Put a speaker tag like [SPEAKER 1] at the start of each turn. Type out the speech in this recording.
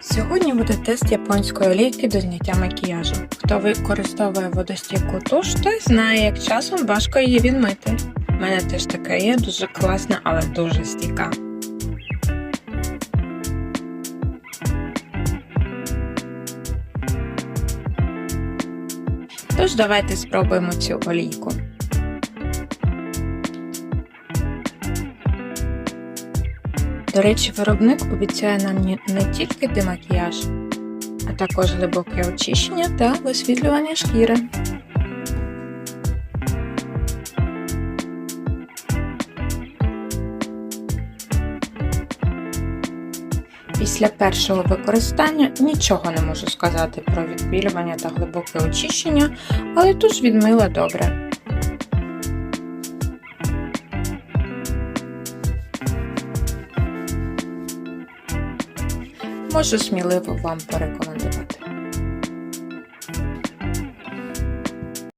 [SPEAKER 1] Сьогодні буде тест японської олійки до зняття макіяжу. Хто використовує водостійку туш, той знає, як часом важко її відмити. У мене теж така є, дуже класна, але дуже стійка. Тож давайте спробуємо цю олійку. До речі, виробник обіцяє нам не- тільки демакіяж, а також глибоке очищення та висвітлювання шкіри. Після першого використання нічого не можу сказати про відбілювання та глибоке очищення, але туш відмила добре. Можу сміливо вам порекомендувати.